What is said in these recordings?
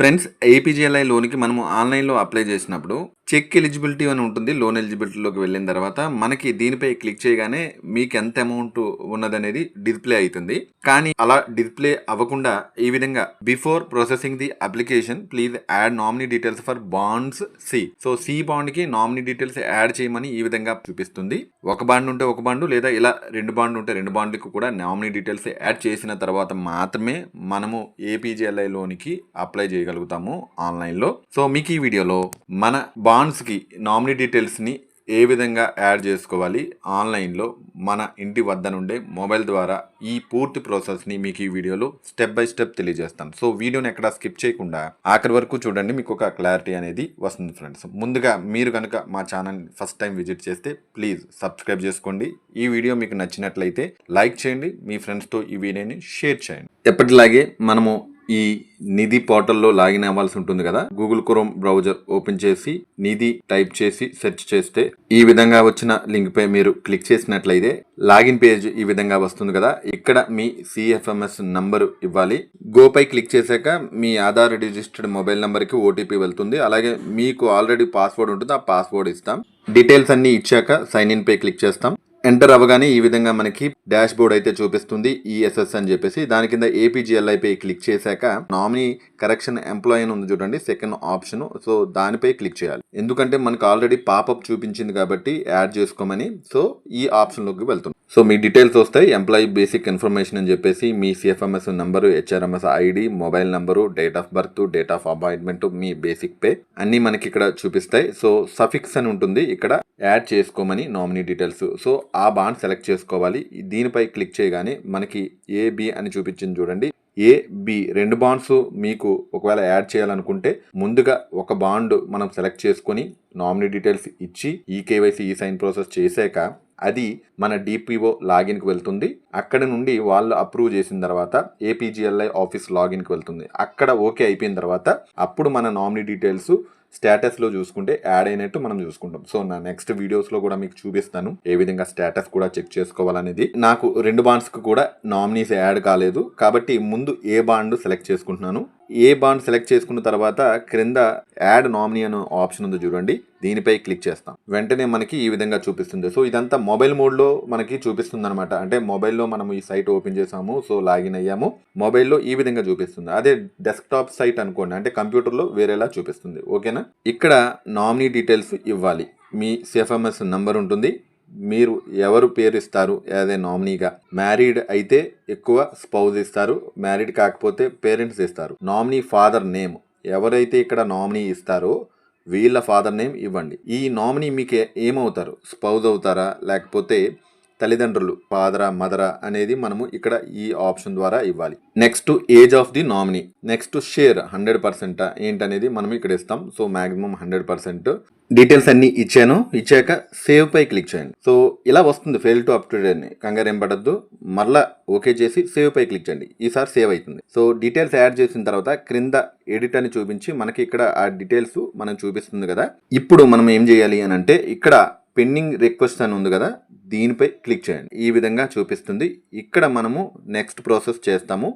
Friends APGLI లోన్కి మనము ఆన్లైన్లో అప్లై చేసినప్పుడు చెక్ ఎలిజిబిలిటీ అని ఉంటుంది లోన్ ఎలిజిబిలిటీలోకి వెళ్ళిన తర్వాత మనకి దీనిపై క్లిక్ చేయగానే మీకు ఎంత అమౌంట్ ఉన్నదనేది డిస్ప్లే అవుతుంది. కానీ అలా డిస్ప్లే అవ్వకుండా ఈ విధంగా before processing the application please add nominee details for bonds C. So C బాండ్కి nominee details add చేయమని ఈ విధంగా చూపిస్తుంది. ఒక బాండ్ ఉంటే ఒక బాండ్ లేదా ఇలా రెండు బాండ్ ఉంటే రెండు బాండ్లకు కూడా నామినీ డీటెయిల్స్ యాడ్ చేసిన తర్వాత మాత్రమే మనము ఏపీజీఎల్ఐ లోన్కి అప్లై చేయగలుగుతాము ఆన్లైన్లో. సో మీకు ఈ వీడియోలో మన బాండ్ బాండ్స్కి నామినీ డీటెయిల్స్ని ఏ విధంగా యాడ్ చేసుకోవాలి ఆన్లైన్లో మన ఇంటి వద్ద నుండే మొబైల్ ద్వారా ఈ పూర్తి ప్రాసెస్ని మీకు ఈ వీడియోలో స్టెప్ బై స్టెప్ తెలియజేస్తాను. సో వీడియోని ఎక్కడ స్కిప్ చేయకుండా ఆఖరి వరకు చూడండి మీకు ఒక క్లారిటీ అనేది వస్తుంది ఫ్రెండ్స్. ముందుగా మీరు కనుక మా ఛానల్ని ఫస్ట్ టైం విజిట్ చేస్తే ప్లీజ్ సబ్స్క్రైబ్ చేసుకోండి. ఈ వీడియో మీకు నచ్చినట్లయితే లైక్ చేయండి మీ ఫ్రెండ్స్తో ఈ వీడియోని షేర్ చేయండి. ఎప్పటిలాగే మనము ఈ నిధి పోర్టల్లో లాగిన్ అవ్వాల్సి ఉంటుంది కదా. గూగుల్ క్రోమ్ బ్రౌజర్ ఓపెన్ చేసి నిధి టైప్ చేసి సెర్చ్ చేస్తే ఈ విధంగా వచ్చిన లింక్ పై మీరు క్లిక్ చేసినట్లయితే లాగిన్ పేజ్ ఈ విధంగా వస్తుంది కదా. ఇక్కడ మీ సిఎఫ్ఎంఎస్ నంబరు ఇవ్వాలి. గోపై క్లిక్ చేశాక మీ ఆధార్ రిజిస్టర్డ్ మొబైల్ నంబర్కి ఓటీపీ వెళ్తుంది. అలాగే మీకు ఆల్రెడీ పాస్వర్డ్ ఉంటుంది ఆ పాస్వర్డ్ ఇస్తాం. డీటెయిల్స్ అన్ని ఇచ్చాక సైన్ ఇన్ పై క్లిక్ చేస్తాం. ఎంటర్ అవ్వగానే ఈ విధంగా మనకి డాష్ బోర్డ్ అయితే చూపిస్తుంది ఈఎస్ఎస్ అని చెప్పేసి. దాని కింద ఏపీజీఎల్ఐపై క్లిక్ చేశాక నామినీ కరెక్షన్ ఎంప్లాయీ అని ఉంది చూడండి సెకండ్ ఆప్షన్ సో దానిపై క్లిక్ చేయాలి. ఎందుకంటే మనకు ఆల్రెడీ పాపప్ చూపించింది కాబట్టి యాడ్ చేసుకోమని. సో ఈ ఆప్షన్లోకి వెళ్తుంది సో మీ డీటెయిల్స్ వస్తాయి. ఎంప్లాయీ బేసిక్ ఇన్ఫర్మేషన్ అని చెప్పేసి మీ CFMS number HRMS ID mobile number date of birth date of appointment me basic pay అన్ని మనకి ఇక్కడ చూపిస్తాయి. సో సఫిక్స్ అని ఉంటుంది. ఇక్కడ యాడ్ చేసుకోమని నామినీ డీటెయిల్స్ సో ఆ బాండ్ సెలెక్ట్ చేసుకోవాలి. దీనిపై క్లిక్ చేయగానే మనకి ఏబి అని చూపించింది చూడండి. ఏ బి రెండు బాండ్స్ మీకు ఒకవేళ యాడ్ చేయాలనుకుంటే ముందుగా ఒక బాండ్ మనం సెలెక్ట్ చేసుకొని నామినీ డీటెయిల్స్ ఇచ్చి ఈ కేవైసీ ఈ సైన్ ప్రాసెస్ చేశాక అది మన డిపిఓ లాగిన్కి వెళ్తుంది. అక్కడ నుండి వాళ్ళు అప్రూవ్ చేసిన తర్వాత ఏపీజీఎల్ఐ ఆఫీస్ లాగిన్కి వెళ్తుంది. అక్కడ ఓకే అయిపోయిన తర్వాత అప్పుడు మన నామినీ డీటెయిల్స్ స్టేటస్లో చూసుకుంటే యాడ్ అయినట్టు మనం చూసుకుంటాం. సో నా నెక్స్ట్ వీడియోస్లో కూడా మీకు చూపిస్తాను ఏ విధంగా స్టేటస్ కూడా చెక్ చేసుకోవాలనేది. నాకు రెండు బాండ్స్కి కూడా నామినీస్ యాడ్ కాలేదు. కాబట్టి ముందు ఏ బాండ్ సెలెక్ట్ చేసుకుంటున్నాను? ఏ బాండ్ సెలెక్ట్ చేసుకున్న తర్వాత క్రింద యాడ్ నామినీ అనే ఆప్షన్ ఉంది చూడండి. దీనిపై క్లిక్ చేస్తాం. వెంటనే మనకి ఈ విధంగా చూపిస్తుంది. సో ఇదంతా మొబైల్ మోడ్లో మనకి చూపిస్తుంది అనమాట అంటే మొబైల్లో మనం ఈ సైట్ ఓపెన్ చేసాము సో లాగిన్ అయ్యాము. మొబైల్లో ఈ విధంగా చూపిస్తుంది. అదే డెస్క్టాప్ సైట్ అనుకోండి. అంటే కంప్యూటర్లో వేరేలా చూపిస్తుంది. ఓకేనా? ఇక్కడ నామినీ డీటెయిల్స్ ఇవ్వాలి. మీ సిఎఫ్ఎంఎస్ నంబర్ ఉంటుంది. మీరు ఎవరు పేరు ఇస్తారు అదే నామినీగా. మ్యారీడ్ అయితే ఎక్కువ స్పౌజ్ ఇస్తారు. మ్యారీడ్ కాకపోతే పేరెంట్స్ ఇస్తారు. Nominee father name. ఎవరైతే ఇక్కడ నామినీ ఇస్తారో వీళ్ళ ఫాదర్ నేమ్ ఇవ్వండి. ఈ నామినీ మీకు ఏమవుతారు? స్పౌజ్ అవుతారా? లేకపోతే తల్లిదండ్రులు ఫాదరా మదరా అనేది మనము ఇక్కడ ఈ ఆప్షన్ ద్వారా ఇవ్వాలి. Next age of the nominee next share hundred percent ఏంటనేది మనం ఇక్కడ ఇస్తాం. So maximum hundred percent details అన్ని ఇచ్చాను. ఇచ్చాక సేవ్ పై క్లిక్ చేయండి. సో ఇలా వస్తుంది. Fail to up to date అని. కంగారు ఏం పడద్దు. మరలా ఓకే చేసి సేవ్ పై క్లిక్ చేయండి. ఈసారి సేవ్ అవుతుంది. సో డీటెయిల్స్ యాడ్ చేసిన తర్వాత క్రింద ఎడిట్ అని చూపించి మనకి ఇక్కడ ఆ డీటెయిల్స్ మనం చూపిస్తుంది కదా. ఇప్పుడు మనం ఏం చేయాలి అని అంటే ఇక్కడ పెండింగ్ రిక్వెస్ట్ అని ఉంది కదా దీనిపై క్లిక్ చేయండి. ఈ విధంగా చూపిస్తుంది. ఇక్కడ మనము నెక్స్ట్ ప్రాసెస్ చేస్తాము.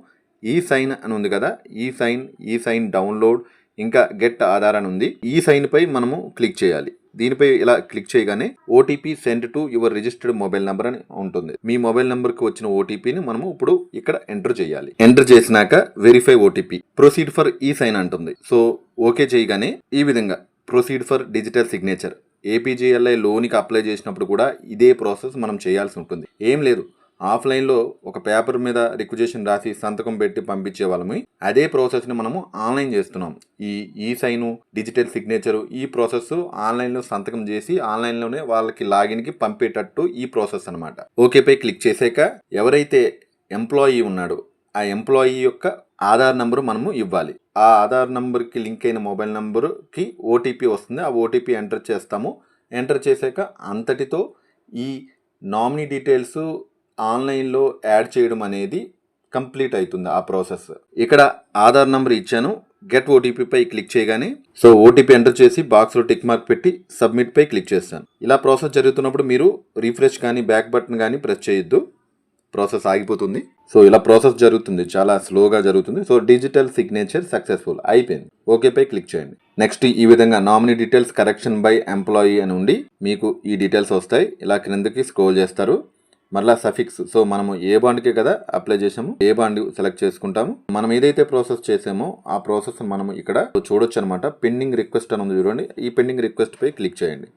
ఈ సైన్ అని ఉంది కదా e sign e sign download ఇంకా గెట్ ఆధార్ అని ఉంది. ఈ సైన్ పై మనము క్లిక్ చేయాలి. దీనిపై ఇలా క్లిక్ చేయగానే OTP send to your registered mobile number అని ఉంటుంది. మీ మొబైల్ నెంబర్కి వచ్చిన ఓటీపీని మనము ఇప్పుడు ఇక్కడ ఎంటర్ చేయాలి. ఎంటర్ చేసినాక verify OTP. Proceed for e sign అంటుంది. సో ఓకే చేయగానే ఈ విధంగా proceed for digital signature. APGLI లోన్కి అప్లై చేసినప్పుడు కూడా ఇదే ప్రాసెస్ మనం చేయాల్సి ఉంటుంది. ఏం లేదు. ఆఫ్లైన్లో ఒక పేపర్ మీద రిక్వజేషన్ రాసి సంతకం పెట్టి పంపించే వాళ్ళము. అదే ప్రాసెస్ని మనము ఆన్లైన్ చేస్తున్నాం. ఈ ఈ సైను డిజిటల్ సిగ్నేచరు ఈ ప్రాసెస్ ఆన్లైన్లో సంతకం చేసి ఆన్లైన్లోనే వాళ్ళకి లాగిన్కి పంపేటట్టు ఈ ప్రాసెస్ అనమాట ఓకేపై క్లిక్ చేశాక ఎవరైతే ఎంప్లాయీ ఉన్నాడో ఆ ఎంప్లాయీ యొక్క ఆధార్ నంబరు మనము ఇవ్వాలి. ఆ ఆధార్ నెంబర్కి లింక్ అయిన మొబైల్ నెంబరుకి ఓటీపీ వస్తుంది. ఆ ఓటీపీ ఎంటర్ చేస్తాము. ఎంటర్ చేశాక అంతటితో ఈ నామినీ డీటెయిల్స్ ఆన్లైన్లో యాడ్ చేయడం అనేది కంప్లీట్ అవుతుంది ఆ ప్రాసెస్. ఇక్కడ ఆధార్ నెంబర్ ఇచ్చాను. గెట్ ఓటీపీపై క్లిక్ చేయగానే సో ఓటీపీ ఎంటర్ చేసి బాక్స్లో టిక్ మార్క్ పెట్టి సబ్మిట్పై క్లిక్ చేస్తాను. ఇలా ప్రాసెస్ జరుగుతున్నప్పుడు మీరు రీఫ్రెష్ కానీ బ్యాక్ బటన్ కానీ ప్రెస్ చేయొద్దు. ప్రాసెస్ ఆగిపోతుంది. సో ఇలా ప్రాసెస్ జరుగుతుంది. చాలా స్లోగా జరుగుతుంది. So digital signature successful. అయిపోయింది. ఓకేపై క్లిక్ చేయండి. నెక్స్ట్ ఈ విధంగా nominee details correction by employee అని ఉండి మీకు ఈ డీటెయిల్స్ వస్తాయి. ఇలా క్రిందకి స్క్రోల్ చేస్తారు. మరలా సఫిక్స్. సో మనము ఏ బాండ్కే కదా అప్లై చేసాము ఏ బాండ్ సెలెక్ట్ చేసుకుంటాము మనం ఏదైతే ప్రాసెస్ చేసామో ఆ ప్రాసెస్ మనం ఇక్కడ చూడొచ్చు అనమాట పెండింగ్ రిక్వెస్ట్ అని ఉంది చూడండి. ఈ పెండింగ్ రిక్వెస్ట్ పై క్లిక్ చేయండి.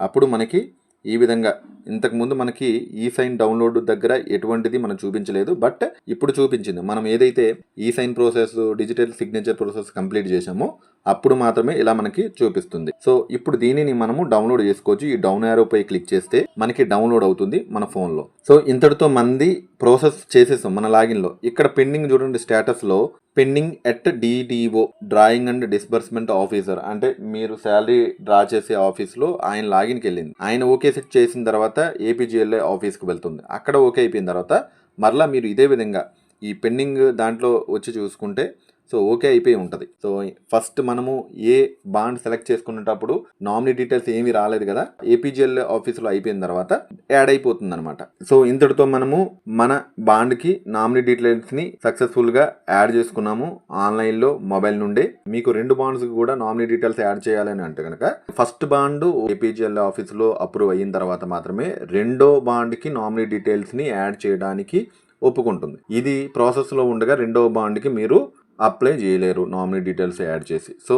అప్పుడు మనకి ఈ విధంగా. ఇంతకుముందు మనకి ఈ సైన్ డౌన్లోడ్ దగ్గర ఎటువంటిది మనం చూపించలేదు. బట్ ఇప్పుడు చూపించింది. మనం ఏదైతే e sign process digital signature process complete చేసామో అప్పుడు మాత్రమే ఇలా మనకి చూపిస్తుంది. సో ఇప్పుడు దీనిని మనము డౌన్లోడ్ చేసుకోవచ్చు. ఈ డౌన్ యారో పై క్లిక్ చేస్తే మనకి డౌన్లోడ్ అవుతుంది మన ఫోన్లో. సో ఇంతటితో మంది ప్రాసెస్ చేసేసాం మన లాగిన్లో. ఇక్కడ పెండింగ్ చూడండి స్టేటస్లో pending at DDO drawing and disbursement officer. అంటే మీరు శాలరీ డ్రా చేసే ఆఫీస్లో ఆయన లాగిన్కి వెళ్ళింది. ఆయన ఓకే సెట్ చేసిన తర్వాత ఏపీజీఎల్ఏ ఆఫీస్కి వెళ్తుంది. అక్కడ ఓకే అయిపోయిన తర్వాత మరలా మీరు ఇదే విధంగా ఈ పెండింగ్ దాంట్లో వచ్చి చూసుకుంటే సో ఓకే అయిపోయి ఉంటుంది. సో ఫస్ట్ మనము ఏ బాండ్ సెలెక్ట్ చేసుకునేటప్పుడు నామినీ డీటెయిల్స్ ఏమీ రాలేదు కదా ఏపీజీఎల్ ఆఫీస్లో అయిపోయిన తర్వాత యాడ్ అయిపోతుంది అనమాట సో ఇంతటితో మనము మన బాండ్కి నామినీ డీటెయిల్స్ని సక్సెస్ఫుల్గా యాడ్ చేసుకున్నాము ఆన్లైన్లో మొబైల్ నుండే. మీకు రెండు బాండ్స్ కూడా నామినీ డీటెయిల్స్ యాడ్ చేయాలని అంటే కనుక ఫస్ట్ బాండ్ ఏపీజీఎల్ ఆఫీస్లో అప్రూవ్ అయిన తర్వాత మాత్రమే రెండో బాండ్కి నామినీ డీటెయిల్స్ని యాడ్ చేయడానికి ఒప్పుకుంటుంది. ఇది ప్రాసెస్లో ఉండగా రెండో బాండ్కి మీరు అప్లై చేయలేరు నామినీ డీటెయిల్స్ యాడ్ చేసి. సో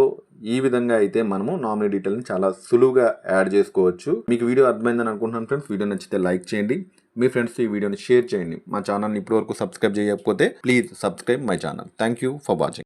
ఈ విధంగా అయితే మనము నామినీ డీటెయిల్ని చాలా సులువుగా యాడ్ చేసుకోవచ్చు. మీకు వీడియో అర్థమైందని అనుకుంటున్నాను ఫ్రెండ్స్. వీడియో నచ్చితే లైక్ చేయండి. మీ ఫ్రెండ్స్ ఈ వీడియోని షేర్ చేయండి. మా ఛానల్ని ఇప్పటివరకు సబ్స్క్రైబ్ చేయకపోతే please subscribe my channel. Thank you for watching.